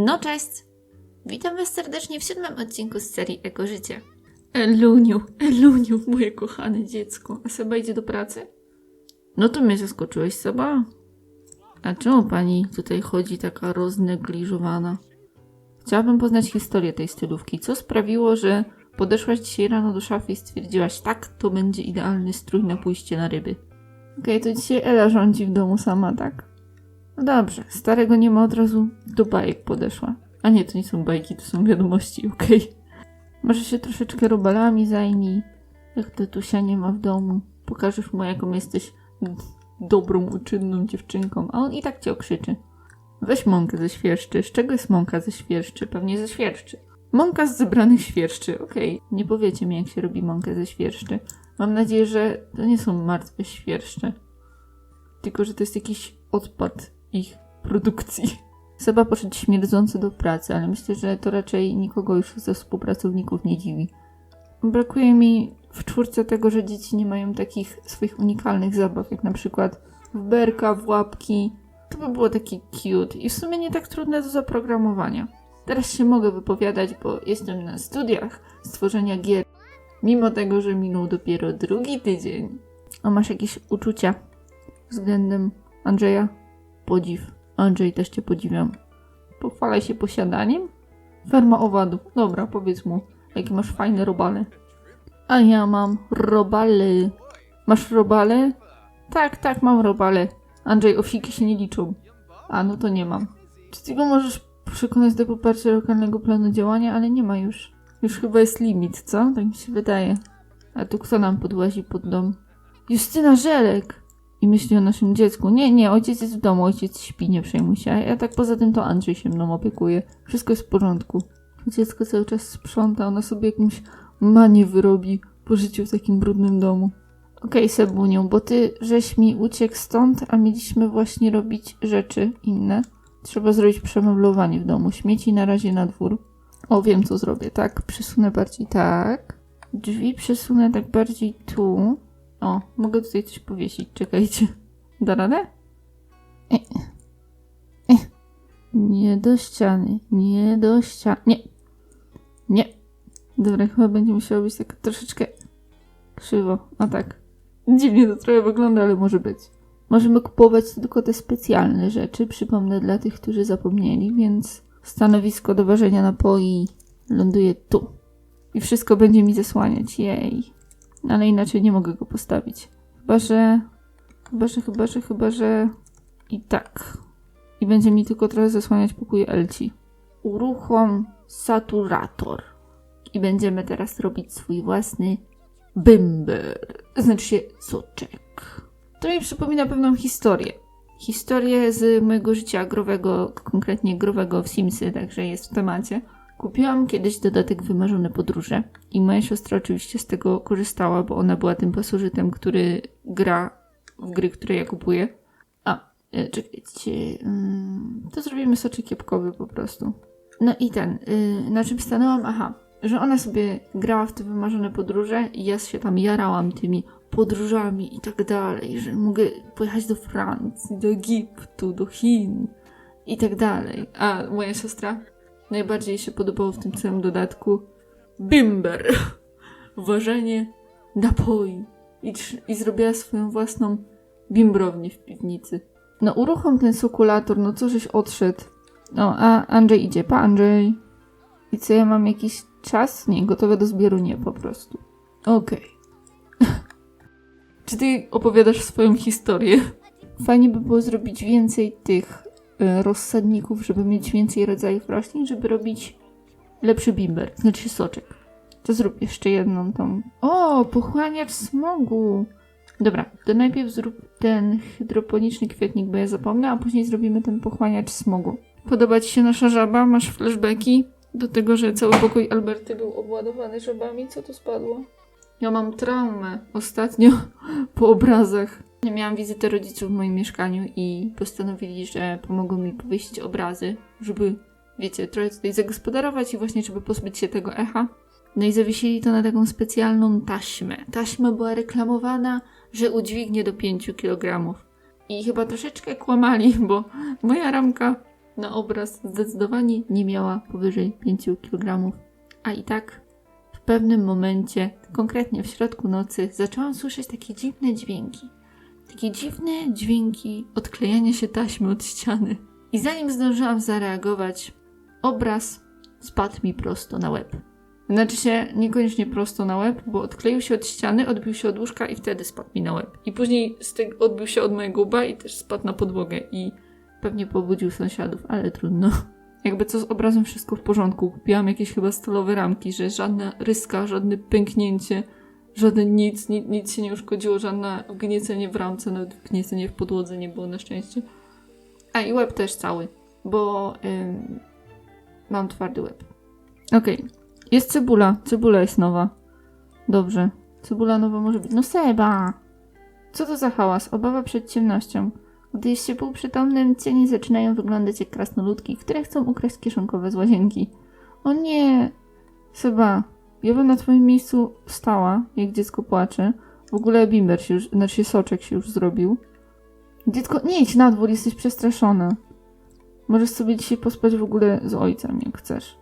No cześć! Witam Was serdecznie w siódmym odcinku z serii Eko Życie. Eluniu, Eluniu, moje kochane dziecko. A Seba idzie do pracy? No to mnie zaskoczyłeś, Seba. A czemu pani tutaj chodzi taka roznegliżowana? Chciałabym poznać historię tej stylówki. Co sprawiło, że podeszłaś dzisiaj rano do szafy i stwierdziłaś, tak, to będzie idealny strój na pójście na ryby. Okej, to dzisiaj Ela rządzi w domu sama, tak? No dobrze, starego nie ma od razu do bajek podeszła. A nie, to nie są bajki, to są wiadomości, okej. Może się troszeczkę robalami zajmij, jak tatusia nie ma w domu. Pokażesz mu, jaką jesteś dobrą, uczynną dziewczynką, a on i tak cię okrzyczy. Weź mąkę ze świerszczy. Z czego jest mąka ze świerszczy? Pewnie ze świerszczy. Mąka z zebranych świerszczy, okej. Nie powiecie mi, jak się robi mąkę ze świerszczy. Mam nadzieję, że to nie są martwe świerszcze. Tylko, że to jest jakiś odpad ich produkcji. Seba poszedł śmierdzący do pracy, ale myślę, że to raczej nikogo już ze współpracowników nie dziwi. Brakuje mi w czwórce tego, że dzieci nie mają takich swoich unikalnych zabaw, jak na przykład w berka, w łapki. To by było takie cute i w sumie nie tak trudne do zaprogramowania. Teraz się mogę wypowiadać, bo jestem na studiach stworzenia gier, mimo tego, że minął dopiero drugi tydzień. A masz jakieś uczucia względem Andrzeja? Podziw. Andrzej, też cię podziwiam. Pochwalaj się posiadaniem? Ferma owadów. Dobra, powiedz mu, jakie masz fajne robale. A ja mam robale. Masz robale? Tak, tak, mam robale. Andrzej, owsiki się nie liczą. A, no to nie mam. Czy ty go możesz przekonać do poparcia lokalnego planu działania, ale nie ma już. Już chyba jest limit, co? Tak mi się wydaje. A tu kto nam podłazi pod dom? Justyna Żelek! I myśli o naszym dziecku. Nie, nie, ojciec jest w domu, ojciec śpi, nie przejmuj się. A ja tak poza tym to Andrzej się mną opiekuje. Wszystko jest w porządku. Dziecko cały czas sprząta, ona sobie jakąś manię wyrobi po życiu w takim brudnym domu. Okej, okay, bo ty żeś mi uciekł stąd, a mieliśmy właśnie robić rzeczy inne. Trzeba zrobić przemeblowanie w domu. Śmieci na razie na dwór. O, wiem co zrobię, tak? Przesunę bardziej tak. Drzwi przesunę tak bardziej tu. O, mogę tutaj coś powiesić, czekajcie. Da radę? E. E. Nie do ściany, nie do ściany, nie. Nie. Dobra, chyba będzie musiało być tak troszeczkę krzywo. A tak. Dziwnie to trochę wygląda, ale może być. Możemy kupować tylko te specjalne rzeczy, przypomnę dla tych, którzy zapomnieli, więc stanowisko do ważenia napoi ląduje tu. I wszystko będzie mi zasłaniać, jej. Ale inaczej nie mogę go postawić. Chyba, że... Chyba, że, chyba, że, chyba, że... I tak. I będzie mi tylko trochę zasłaniać pokój Elci. Uruchom saturator. I będziemy teraz robić swój własny bimber. Znaczy się soczek. To mi przypomina pewną historię. Historię z mojego życia growego, konkretnie growego w Simsy, także jest w temacie. Kupiłam kiedyś dodatek Wymarzone Podróże i moja siostra oczywiście z tego korzystała, bo ona była tym pasożytem, który gra w gry, które ja kupuję. A, e, czekajcie, mm, to zrobimy soczek jabłkowy po prostu. No i ten, y, na czym stanęłam? Aha, że ona sobie grała w te wymarzone podróże i ja się tam jarałam tymi podróżami i tak dalej, że mogę pojechać do Francji, do Egiptu, do Chin i tak dalej. A moja siostra najbardziej się podobało w tym całym dodatku bimber, ważenie napoi i, i zrobiła swoją własną bimbrownię w piwnicy. No uruchom ten sokulator, no co żeś odszedł. No, a Andrzej idzie, pa Andrzej. I co, ja mam jakiś czas? Nie, gotowe do zbioru? Nie, po prostu. Okej. Okay. Czy ty opowiadasz swoją historię? Fajnie by było zrobić więcej tych rozsadników, żeby mieć więcej rodzajów roślin, żeby robić lepszy bimber, znaczy soczek. To zrób jeszcze jedną tą. O, pochłaniacz smogu! Dobra, to najpierw zrób ten hydroponiczny kwietnik, bo ja zapomnę, a później zrobimy ten pochłaniacz smogu. Podoba ci się nasza żaba? Masz flashbacki? Do tego, że cały pokój Alberty był obładowany żabami? Co tu spadło? Ja mam traumę ostatnio po obrazach. Miałam wizyty rodziców w moim mieszkaniu i postanowili, że pomogą mi powiesić obrazy, żeby, wiecie, trochę tutaj zagospodarować i właśnie, żeby pozbyć się tego echa. No i zawiesili to na taką specjalną taśmę. Taśma była reklamowana, że udźwignie do 5 kg. I chyba troszeczkę kłamali, bo moja ramka na obraz zdecydowanie nie miała powyżej 5 kg. A i tak w pewnym momencie, konkretnie w środku nocy, zaczęłam słyszeć takie dziwne dźwięki. Takie dziwne dźwięki odklejania się taśmy od ściany. I zanim zdążyłam zareagować, obraz spadł mi prosto na łeb. Znaczy się niekoniecznie prosto na łeb, bo odkleił się od ściany, odbił się od łóżka i wtedy spadł mi na łeb. I później tego odbił się od mojego łba i też spadł na podłogę i pewnie pobudził sąsiadów, ale trudno. Jakby co z obrazem wszystko w porządku. Kupiłam jakieś chyba stalowe ramki, że żadna ryska, żadne pęknięcie, żadne nic, nic, nic się nie uszkodziło, żadne wgniecenie w ramce, nawet wgniecenie w podłodze nie było na szczęście. A i łeb też cały, bo ym, mam twardy łeb. Okej. Jest cebula. Cebula jest nowa. Dobrze. Cebula nowa może być. No Seba! Co to za hałas? Obawa przed ciemnością. Gdy jest się półprzytomnym, cienie zaczynają wyglądać jak krasnoludki, które chcą ukraść kieszonkowe z łazienki. O nie! Seba, ja bym na twoim miejscu stała, jak dziecko płacze. W ogóle bimber się już, znaczy soczek się już zrobił. Dziecko, nie idź na dwór, jesteś przestraszona. Możesz sobie dzisiaj pospać w ogóle z ojcem, jak chcesz.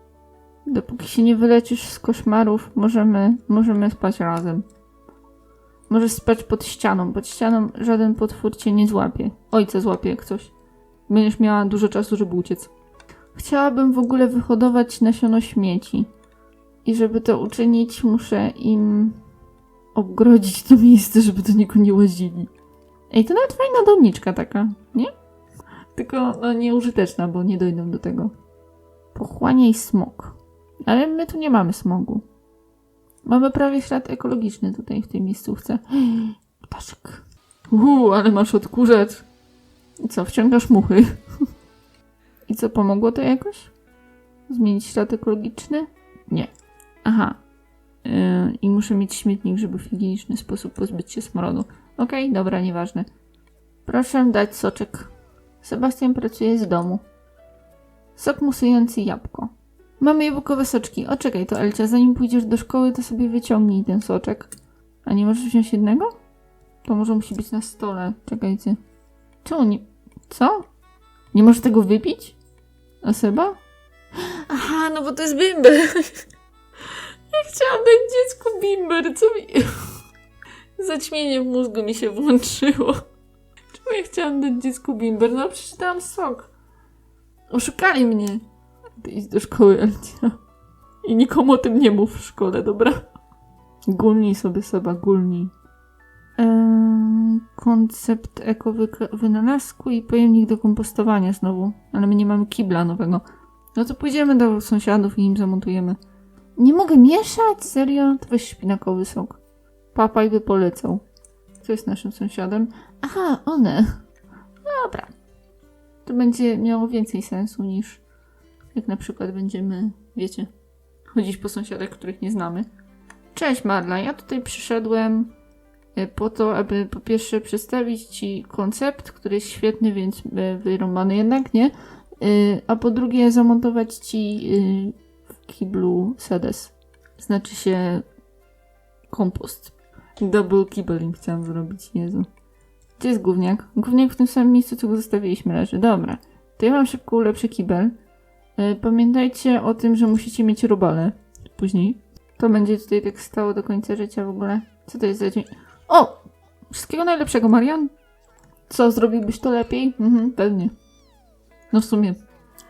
Dopóki się nie wyleczysz z koszmarów, możemy, możemy spać razem. Możesz spać pod ścianą. Pod ścianą żaden potwór cię nie złapie. Ojca złapie jak coś. Będziesz miała dużo czasu, żeby uciec. Chciałabym w ogóle wyhodować nasiono śmieci. I żeby to uczynić, muszę im obgrodzić to miejsce, żeby do niego nie łazili. Ej, to nawet fajna doniczka taka, nie? Tylko no, nieużyteczna, bo nie dojdą do tego. Pochłaniaj smog. Ale my tu nie mamy smogu. Mamy prawie ślad ekologiczny tutaj w tej miejscówce. Ptaszek. Uuu, ale masz odkurzacz. I co, wciągasz muchy? I co, pomogło to jakoś? Zmienić ślad ekologiczny? Nie. Aha. Yy, I muszę mieć śmietnik, żeby w higieniczny sposób pozbyć się smrodu. Okej, dobra, nieważne. Proszę dać soczek. Sebastian pracuje z domu. Sok musujący jabłko. Mamy jabłkowe soczki. O, czekaj, to Elcia, zanim pójdziesz do szkoły, to sobie wyciągnij ten soczek. A nie możesz wziąć jednego? To może musi być na stole. Czekajcie. Czemu nie... Co? Nie możesz tego wypić? A Seba? Aha, no bo to jest bimber. Ja chciałam dać dziecku bimber, co mi... Zaćmienie w mózgu mi się włączyło. Czemu ja chciałam dać dziecku bimber? No przeczytałam sok. Oszukali mnie. Ty idź do szkoły, Elcia. I nikomu o tym nie mów w szkole, dobra? Gulnij sobie Seba, gulnij. Eee, koncept eko-wynalazku i pojemnik do kompostowania znowu. Ale my nie mamy kibla nowego. No to pójdziemy do sąsiadów i im zamontujemy. Nie mogę mieszać? Serio? To weź szpinakowy sok. Papaj by polecał. Kto jest naszym sąsiadem? Aha, one. Dobra. To będzie miało więcej sensu niż jak na przykład będziemy, wiecie, chodzić po sąsiadach, których nie znamy. Cześć Marla, ja tutaj przyszedłem e, po to, aby po pierwsze przedstawić Ci koncept, który jest świetny, więc e, wyrąbany jednak, nie? E, A po drugie zamontować Ci kiblu sedes. Znaczy się kompost. Double kibbeling chciałam zrobić, Jezu. Gdzie jest gówniak? Gówniak w tym samym miejscu, co go zostawiliśmy leży. Dobra. To ja mam szybko ulepszę kibel. E, Pamiętajcie o tym, że musicie mieć robale później. To będzie tutaj tak stało do końca życia w ogóle. Co to jest za dzień? O! Wszystkiego najlepszego, Marian. Co, zrobiłbyś to lepiej? Mhm, pewnie. No w sumie,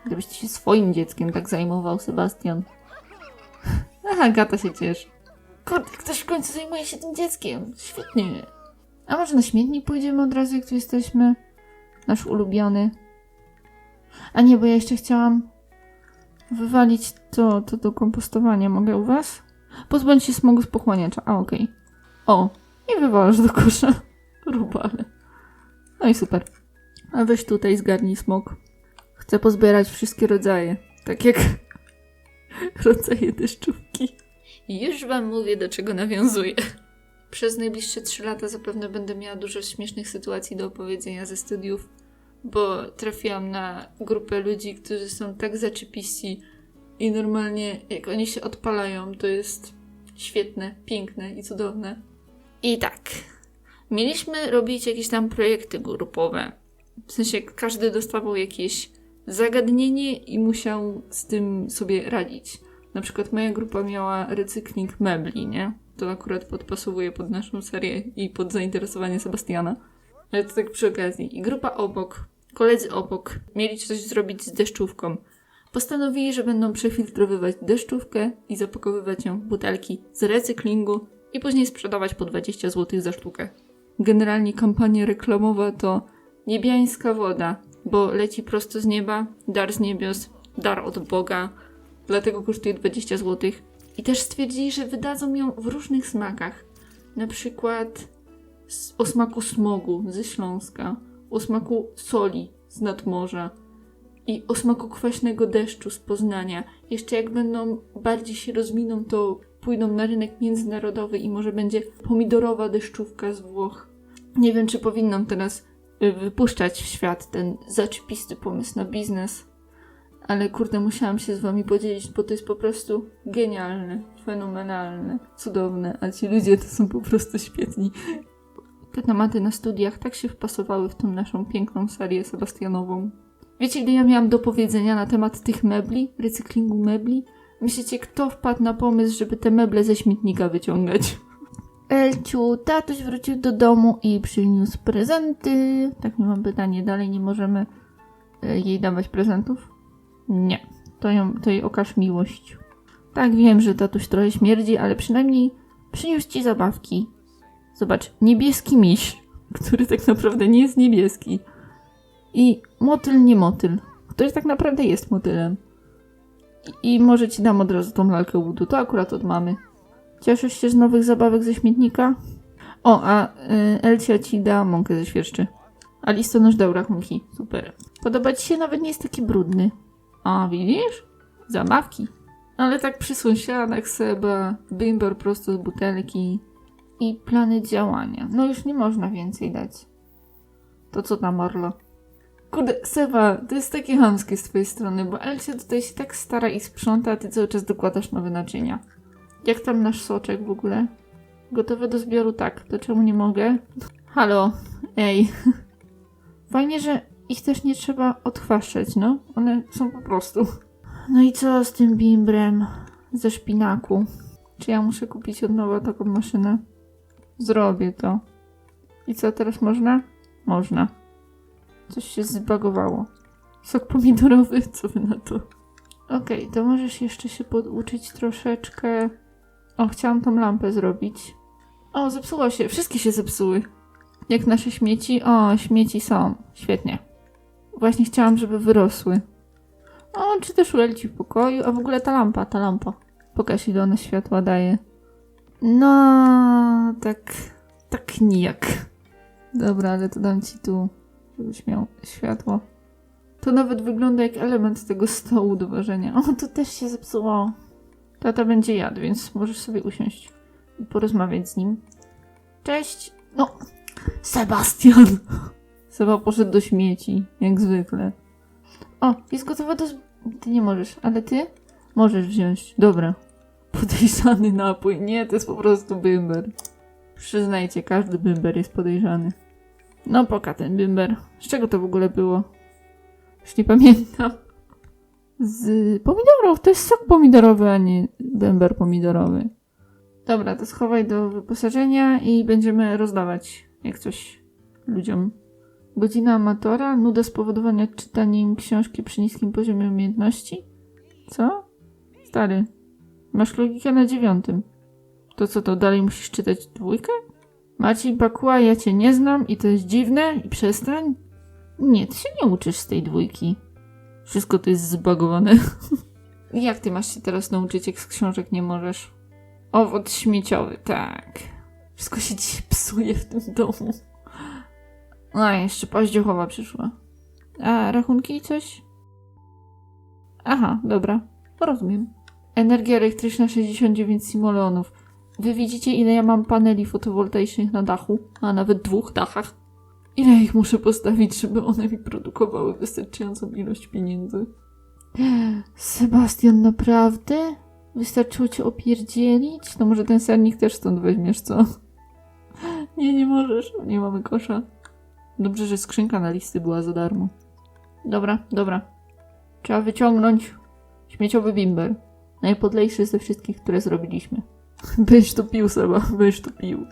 gdybyś się swoim dzieckiem tak zajmował, Sebastian. Aha, Gata się cieszy. Kurde, ktoś w końcu zajmuje się tym dzieckiem. Świetnie. A może na śmietnik pójdziemy od razu, jak tu jesteśmy? Nasz ulubiony. A nie, bo ja jeszcze chciałam wywalić to, to do kompostowania. Mogę u was? Pozbądź się smogu z pochłaniacza. A, okej. O, i wywalasz do kosza. Rubale. No i super. A weź tutaj zgarnij smog. Chcę pozbierać wszystkie rodzaje. Tak jak rodzaje deszczówki. Już wam mówię, do czego nawiązuję. Przez najbliższe 3 lata zapewne będę miała dużo śmiesznych sytuacji do opowiedzenia ze studiów bo trafiłam na grupę ludzi, którzy są tak zaczepiści i normalnie jak oni się odpalają, to jest świetne, piękne i cudowne. I tak, mieliśmy robić jakieś tam projekty grupowe. W sensie każdy dostawał jakieś zagadnienie i musiał z tym sobie radzić. Na przykład moja grupa miała recykling mebli, nie? To akurat podpasowuje pod naszą serię i pod zainteresowanie Sebastiana. Ale to tak przy okazji. I grupa obok, koledzy obok, mieli coś zrobić z deszczówką. Postanowili, że będą przefiltrowywać deszczówkę i zapakowywać ją w butelki z recyklingu i później sprzedawać po 20 zł za sztukę. Generalnie kampania reklamowa to niebiańska woda, bo leci prosto z nieba, dar z niebios, dar od Boga, dlatego kosztuje 20 zł. I też stwierdzili, że wydadzą ją w różnych smakach. Na przykład o smaku smogu ze Śląska, o smaku soli z nadmorza i o smaku kwaśnego deszczu z Poznania. Jeszcze jak będą bardziej się rozwiną, to pójdą na rynek międzynarodowy i może będzie pomidorowa deszczówka z Włoch. Nie wiem, czy powinnam teraz wypuszczać w świat ten zaczepisty pomysł na biznes, ale kurde, musiałam się z wami podzielić, bo to jest po prostu genialne, fenomenalne, cudowne, a ci ludzie to są po prostu świetni. Te tematy na studiach tak się wpasowały w tą naszą piękną serię Sebastianową. Wiecie, ile ja miałam do powiedzenia na temat tych mebli, recyklingu mebli? Myślicie, kto wpadł na pomysł, żeby te meble ze śmietnika wyciągać? Elciu, tatuś wrócił do domu i przyniósł prezenty. Tak, nie mam pytanie, dalej nie możemy e, jej dawać prezentów? Nie, to, ją, to jej okaż miłość. Tak, wiem, że tatuś trochę śmierdzi, ale przynajmniej przyniósł ci zabawki. Zobacz, niebieski miś, który tak naprawdę nie jest niebieski. I motyl, nie motyl, który tak naprawdę jest motylem. I, I może ci dam od razu tą lalkę łudu, to akurat od mamy. Cieszysz się z nowych zabawek ze śmietnika? O, a y, Elcia ci da mąkę ze świerszczy. A listonosz dał rachunki. Super. Podoba ci się? Nawet nie jest taki brudny. A, widzisz? Zabawki. Ale tak przy sąsiadach Seba, bimber prosto z butelki i plany działania. No już nie można więcej dać. To co tam, Marlo? Kurde, Seba, to jest takie chamskie z twojej strony, bo Elcia tutaj się tak stara i sprząta, a ty cały czas dokładasz nowe naczynia. Jak tam nasz soczek w ogóle? Gotowe do zbioru? Tak. To czemu nie mogę? Halo, ej. Fajnie, że ich też nie trzeba odchwaszczać, no. One są po prostu. No i co z tym bimbrem ze szpinaku? Czy ja muszę kupić od nowa taką maszynę? Zrobię to. I co teraz można? Można. Coś się zbagowało. Sok pomidorowy, co wy na to? Okej, to możesz jeszcze się poduczyć troszeczkę. O, chciałam tą lampę zrobić. O, zepsuło się. Wszystkie się zepsuły. Jak nasze śmieci. O, śmieci są. Świetnie. Właśnie chciałam, żeby wyrosły. O, czy też uleci w pokoju. A w ogóle ta lampa, ta lampa. Pokaż ile ona światła daje. No, tak, tak nijak. Dobra, ale to dam ci tu, żebyś miał światło. To nawet wygląda jak element tego stołu do ważenia. O, to też się zepsuło. Tata będzie jadł, więc możesz sobie usiąść i porozmawiać z nim. Cześć. No, Sebastian. Seba poszedł do śmieci, jak zwykle. O, jest gotowa do... Ty nie możesz, ale ty możesz wziąć. Dobra. Podejrzany napój. Nie, to jest po prostu bymber. Przyznajcie, każdy bymber jest podejrzany. No, poka ten bymber. Z czego to w ogóle było? Już nie pamiętam. Z pomidorów. To jest sok pomidorowy, a nie bęber pomidorowy. Dobra, to schowaj do wyposażenia i będziemy rozdawać jak coś ludziom. Godzina amatora, nuda spowodowania czytaniem książki przy niskim poziomie umiejętności. Co? Stary, masz logikę na dziewiątym. To co, to dalej musisz czytać dwójkę? Marcin Pakuła, ja cię nie znam i to jest dziwne i przestań. Nie, ty się nie uczysz z tej dwójki. Wszystko to jest zbagowane. Jak ty masz się teraz nauczyć, jak z książek nie możesz? Owoc śmieciowy, tak. Wszystko się dzisiaj psuje w tym domu. A, jeszcze paździochowa przyszła. A, rachunki i coś? Aha, dobra. Rozumiem. Energia elektryczna 69 simoleonów. Wy widzicie, ile ja mam paneli fotowoltaicznych na dachu? A nawet dwóch dachach. Ile ich muszę postawić, żeby one mi produkowały wystarczającą ilość pieniędzy? Sebastian, naprawdę? Wystarczyło cię opierdzielić? To może ten sernik też stąd weźmiesz, co? Nie, nie możesz. Nie mamy kosza. Dobrze, że skrzynka na listy była za darmo. Dobra, dobra. Trzeba wyciągnąć śmieciowy bimber. Najpodlejszy ze wszystkich, które zrobiliśmy. Byś to pił, Seba, byś to pił.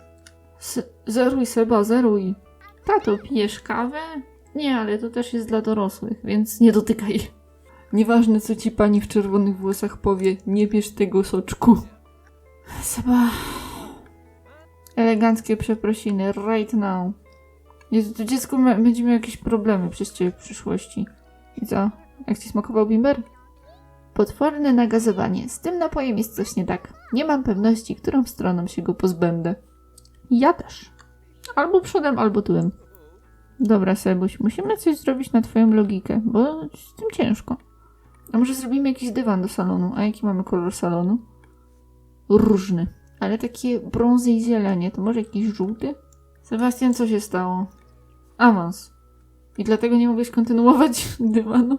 S- zeruj, Seba, zeruj. Tato, pijesz kawę? Nie, ale to też jest dla dorosłych, więc nie dotykaj. Nieważne, co ci pani w czerwonych włosach powie, nie bierz tego soczku. Seba. Eleganckie przeprosiny, right now. Jezu, to dziecko ma, będzie miało jakieś problemy przez ciebie w przyszłości. I co? Jak ci smakował bimber? Potworne nagazowanie. Z tym napojem jest coś nie tak. Nie mam pewności, którą stroną się go pozbędę. Ja też. Albo przodem, albo tyłem. Dobra, Sebuś, musimy coś zrobić na twoją logikę, bo z tym ciężko. A może zrobimy jakiś dywan do salonu? A jaki mamy kolor salonu? Różny. Ale takie brązy i zielenie. To może jakiś żółty? Sebastian, co się stało? Awans. I dlatego nie mogłeś kontynuować dywanu?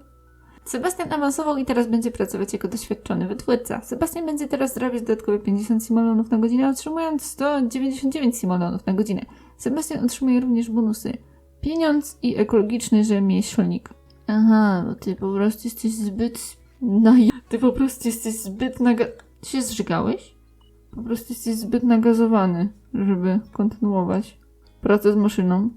Sebastian awansował i teraz będzie pracować jako doświadczony wytwórca. Sebastian będzie teraz zarabiać dodatkowe 50 simolonów na godzinę, otrzymując 199 simolonów na godzinę. Sebastian otrzymuje również bonusy. Pieniądz i ekologiczny rzemieślnik. Aha, bo ty po prostu jesteś zbyt... Naj... Ty po prostu jesteś zbyt naga... Ty się zżygałeś? Po prostu jesteś zbyt nagazowany, żeby kontynuować pracę z maszyną.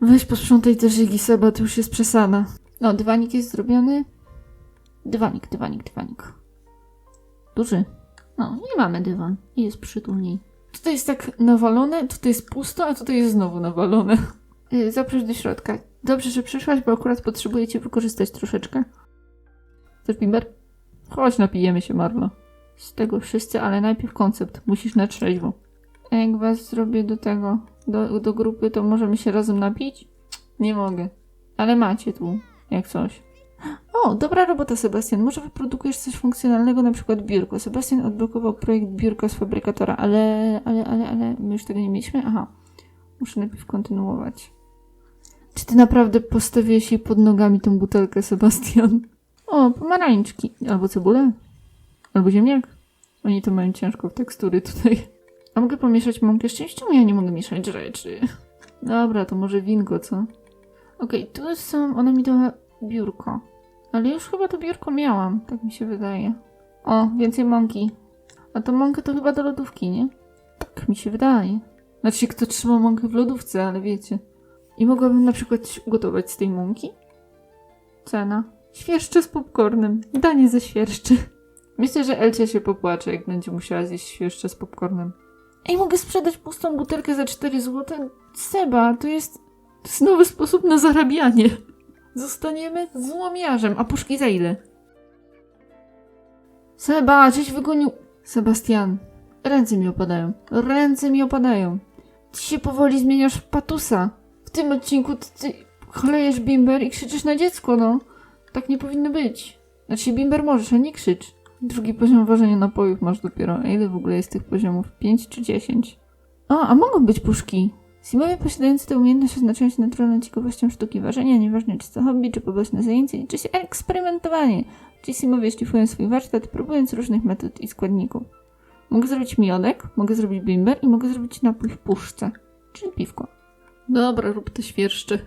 Weź posprzątaj te żygi, Seba, to już jest przesada. No, dywanik jest zrobiony. Dywanik, dywanik, dywanik. Duży. No, nie mamy dywan. Jest przytulniej. Tutaj jest tak nawalone, tutaj jest pusto, a tutaj jest znowu nawalone. Yy, zaproś do środka. Dobrze, że przyszłaś, bo akurat potrzebuję cię wykorzystać troszeczkę. Chcesz bimber? Chodź, napijemy się, Marlo. Z tego wszyscy, ale najpierw koncept. Musisz na trzeźwo. A jak was zrobię do tego, do, do grupy, to możemy się razem napić? Nie mogę. Ale macie tu, jak coś. Dobra robota, Sebastian. Może wyprodukujesz coś funkcjonalnego, na przykład biurko. Sebastian odblokował projekt biurka z fabrykatora, ale, ale, ale, ale my już tego nie mieliśmy? Aha. Muszę najpierw kontynuować. Czy ty naprawdę postawiłeś jej pod nogami tą butelkę, Sebastian? O, pomarańczki. Albo cebulę. Albo ziemniak. Oni to mają ciężko w tekstury tutaj. A mogę pomieszać mąkę z ja nie mogę mieszać rzeczy? Dobra, to może winko, co? Okej, tu są... Ona mi dała biurko. Ale już chyba to biurko miałam, tak mi się wydaje. O, więcej mąki. A to mąkę to chyba do lodówki, nie? Tak mi się wydaje. Znaczy, kto trzyma mąkę w lodówce, ale wiecie. I mogłabym na przykład coś ugotować z tej mąki. Cena. Świerszcze z popcornem. Danie ze świerszczy. Myślę, że Elcia się popłacze, jak będzie musiała zjeść świerszcze z popcornem. Ej, mogę sprzedać pustą butelkę za 4 zł? Seba, to jest... To jest nowy sposób na zarabianie. Zostaniemy złomiarzem. A puszki za ile? Seba, żeś wygonił... Sebastian, ręce mi opadają. Ręce mi opadają. Ty się powoli zmieniasz w patusa. W tym odcinku ty, ty chlejesz bimber i krzyczysz na dziecko, no. Tak nie powinno być. Znaczy, bimber możesz, a nie krzycz. Drugi poziom ważenia napojów masz dopiero. A ile w ogóle jest tych poziomów? 5 czy 10? O, a mogą być puszki. Simowie posiadający tę umiejętność oznaczają się naturalną ciekawością sztuki ważenia, nieważne czy to hobby, czy poboczne zajęcie, czy się eksperymentowanie. Ci Simowie szlifują swój warsztat, próbując różnych metod i składników. Mogę zrobić miodek, mogę zrobić bimber i mogę zrobić napój w puszce, czyli piwko. Dobra, rób te świerszcze.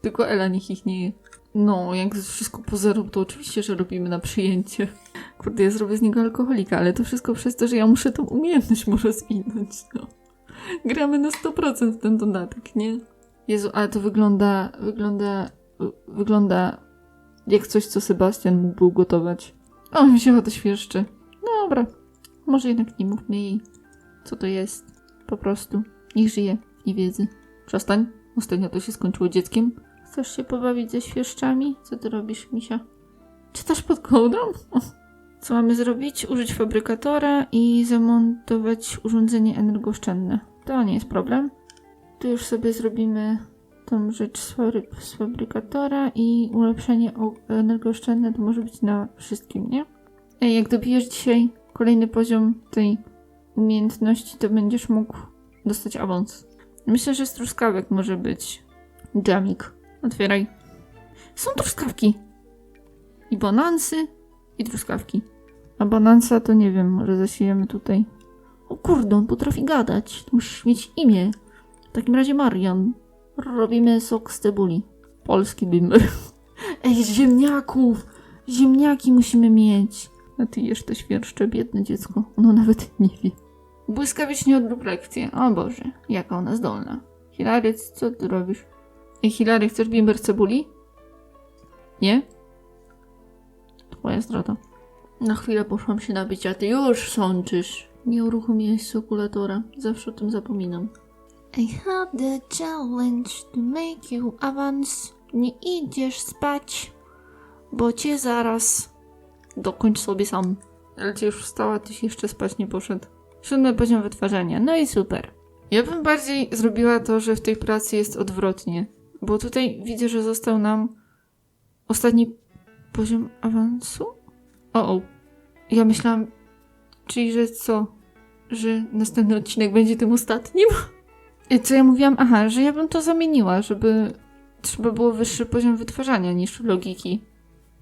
Tylko Ela niech ich nie je. No, jak wszystko po zero, to oczywiście, że robimy na przyjęcie. Kurde, ja zrobię z niego alkoholika, ale to wszystko przez to, że ja muszę tą umiejętność mu rozwinąć, no. Gramy na 100% w ten dodatek, nie? Jezu, ale to wygląda, wygląda, wygląda jak coś, co Sebastian mógłby ugotować. O, wzięła to świerszcze. Dobra, może jednak nie mówmy jej, co to jest. Po prostu, niech żyje i wiedzy. Przestań, ostatnio to się skończyło dzieckiem. Chcesz się pobawić ze świerszczami? Co ty robisz, misia? Czytasz pod kołdrą? Co mamy zrobić? Użyć fabrykatora i zamontować urządzenie energooszczędne. To nie jest problem. Tu już sobie zrobimy tą rzecz z, fabry- z fabrykatora i ulepszenie energooszczędne to może być na wszystkim, nie? Ej, jak dobijesz dzisiaj kolejny poziom tej umiejętności, to będziesz mógł dostać awans. Myślę, że z truskawek może być jamik. Otwieraj. Są truskawki. I bonansy, i truskawki. A bonansa to nie wiem, może zasiejemy tutaj. O kurde, on potrafi gadać. To musisz mieć imię. W takim razie Marian. Robimy sok z cebuli. Polski bimber. Ej, z ziemniaków! Ziemniaki musimy mieć. A ty jesz te świerszcze, biedne dziecko. Ono nawet nie wie. Błyskawicznie odrób lekcję. O Boże, jaka ona zdolna. Hilary, co ty robisz? Ej, Hilary, chcesz bimber cebuli? Nie? Twoja strata. Na chwilę poszłam się napić, a ty już sączysz. Nie uruchomiłeś sokulatora. Zawsze o tym zapominam. I had the challenge to make you avance. Nie idziesz spać, bo cię zaraz dokończ sobie sam. Ale cię już wstała, tyś jeszcze spać nie poszedł. Siódmy poziom wytwarzania. No i super. Ja bym bardziej zrobiła to, że w tej pracy jest odwrotnie. Bo tutaj widzę, że został nam ostatni poziom awansu. O, o. Ja myślałam, czyli że co? Że następny odcinek będzie tym ostatnim? I co ja mówiłam? Aha, że ja bym to zamieniła, żeby trzeba było wyższy poziom wytwarzania niż logiki.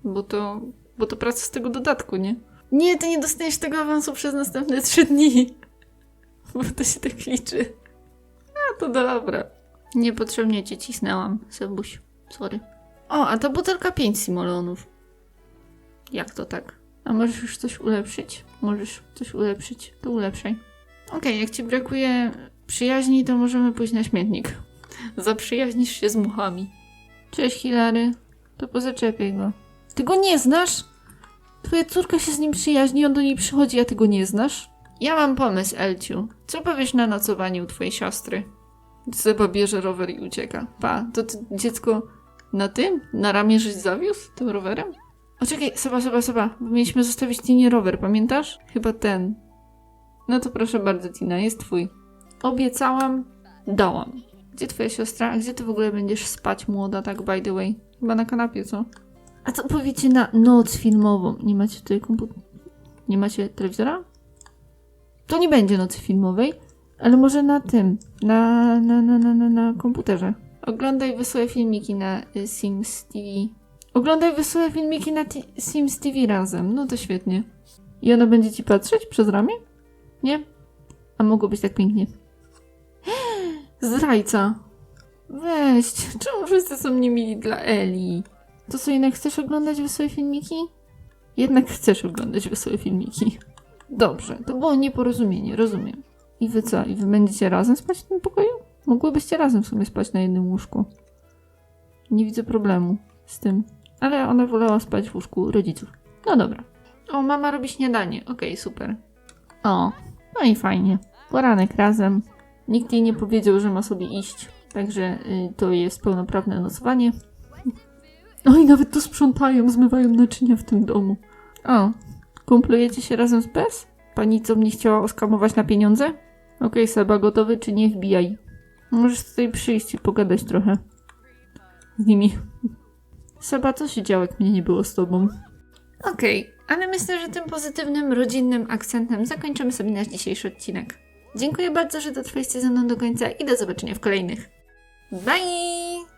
Bo to, bo to praca z tego dodatku, nie? Nie, ty nie dostaniesz tego awansu przez następne trzy dni. Bo to się tak liczy. A, to dobra. Niepotrzebnie cię cisnęłam, Sebuś. Sorry. O, a ta butelka 5 simolonów. Jak to tak? A możesz już coś ulepszyć? Możesz coś ulepszyć, to ulepszaj. Okej, jak ci brakuje przyjaźni, to możemy pójść na śmietnik. Zaprzyjaźnisz się z muchami. Cześć, Hilary. To pozaczepiaj go. Ty go nie znasz? Twoja córka się z nim przyjaźni, on do niej przychodzi, a ty go nie znasz? Ja mam pomysł, Elciu. Co powiesz na nocowanie u twojej siostry? Seba bierze rower i ucieka. Pa, to ty, dziecko na tym? Na ramię żeś zawiózł tym rowerem? O czekaj, Seba, Seba, Seba, bo mieliśmy zostawić Tinie rower, pamiętasz? Chyba ten. No to proszę bardzo, Tina, jest twój. Obiecałam, dałam. Gdzie twoja siostra? A gdzie ty w ogóle będziesz spać, młoda, tak by the way? Chyba na kanapie, co? A co powiecie na noc filmową? Nie macie tutaj komputera? Nie macie telewizora? To nie będzie nocy filmowej, ale może na tym, na, na, na, na, na, na komputerze. Oglądaj wesołe filmiki na y, Sims TV. Oglądaj wesołe filmiki na Sims TV razem. No to świetnie. I ona będzie ci patrzeć przez ramię? Nie? A mogło być tak pięknie. Zdrajca. Weź, czemu wszyscy są niemili dla Eli? To co, jednak chcesz oglądać wesołe filmiki? Jednak chcesz oglądać wesołe filmiki. Dobrze, to było nieporozumienie, rozumiem. I wy co? I wy będziecie razem spać w tym pokoju? Mogłybyście razem w sumie spać na jednym łóżku. Nie widzę problemu z tym. Ale ona wolała spać w łóżku rodziców. No dobra. O, mama robi śniadanie. Okej, super. O, no i fajnie. Poranek razem. Nikt jej nie powiedział, że ma sobie iść. Także y, to jest pełnoprawne nocowanie. No i nawet to sprzątają, zmywają naczynia w tym domu. O, kumplujecie się razem z Bez? Pani co mnie chciała oskamować na pieniądze? Okej, Seba, gotowy czy nie wbijaj. Możesz tutaj przyjść i pogadać trochę. Z nimi. Seba, co się działo, jak mnie nie było z tobą? Okej, ale myślę, że tym pozytywnym, rodzinnym akcentem zakończymy sobie nasz dzisiejszy odcinek. Dziękuję bardzo, że dotrwaliście ze mną do końca i do zobaczenia w kolejnych. Bye!